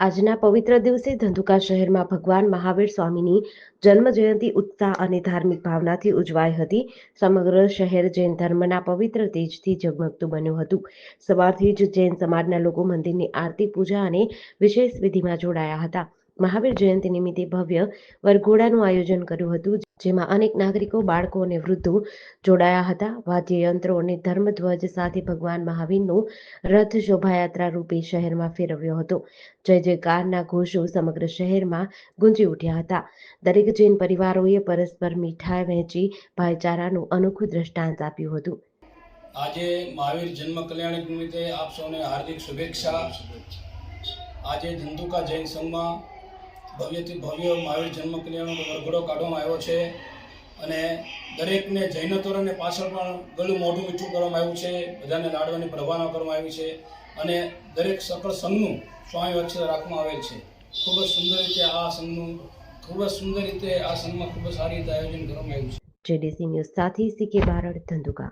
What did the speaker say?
આજના પવિત્ર દિવસે ધંધુકા શહેરમાં ભગવાન મહાવીર સ્વામીની જન્મ જયંતિ ઉત્સાહ અને ધાર્મિક ભાવનાથી ઉજવાઈ હતી. સમગ્ર શહેર જૈન ધર્મના પવિત્ર તેજથી ઝગમગતું બન્યું હતું. સવારથી જ જૈન સમાજના લોકો મંદિરની આરતી, પૂજા અને વિશેષ વિધિમાં જોડાયા હતા. મહાવીર જયંતિ નિમિત્તે ભવ્ય વરઘોડાનું આયોજન કર્યું હતું, જેમાં અનેક નાગરિકો, બાળકો અને વૃદ્ધો જોડાયા હતા. વાદ્યયંત્રો અને ધર્મધ્વજ સાથે ભગવાન મહાવીરનો રથ શોભાયાત્રા રૂપે શહેરમાં ફેરવ્યો હતો. જય જયકારના ઘોષો સમગ્ર શહેરમાં ગુંજી ઉઠ્યા હતા. દરેક જૈન પરિવારોએ પરસ્પર મીઠાઈ વહેંચી ભાઈચારાનું અનોખું દ્રષ્ટાંત આપ્યું હતું. આજે મહાવીર જન્મ કલ્યાણક નિમિત્તે આપ સૌને હાર્દિક શુભેચ્છા. આજે ધંધુકા જૈન સંઘમાં ભવ્યથી ભવ્ય મહાવીર જન્મ કલ્યાણનો વરઘોડો કાઢવામાં આવ્યો છે અને દરેકને જૈનતોરને પાછળ પણ ગળું મોઢું મીઠું કરવામાં આવ્યું છે. બધાને લાડવાની પ્રભાવના કરવામાં આવી છે અને દરેક સકળ સંઘનું સ્વામી વચ્ચે રાખવામાં આવેલ છે. ખૂબ જ સુંદર રીતે આ સંઘનું, ખૂબ જ સુંદર રીતે આ સંઘમાં ખૂબ જ સારી રીતે આયોજન કરવામાં આવ્યું છે. જેડીસી ન્યૂઝ સાથે સીકે બારડ ધંધુકા.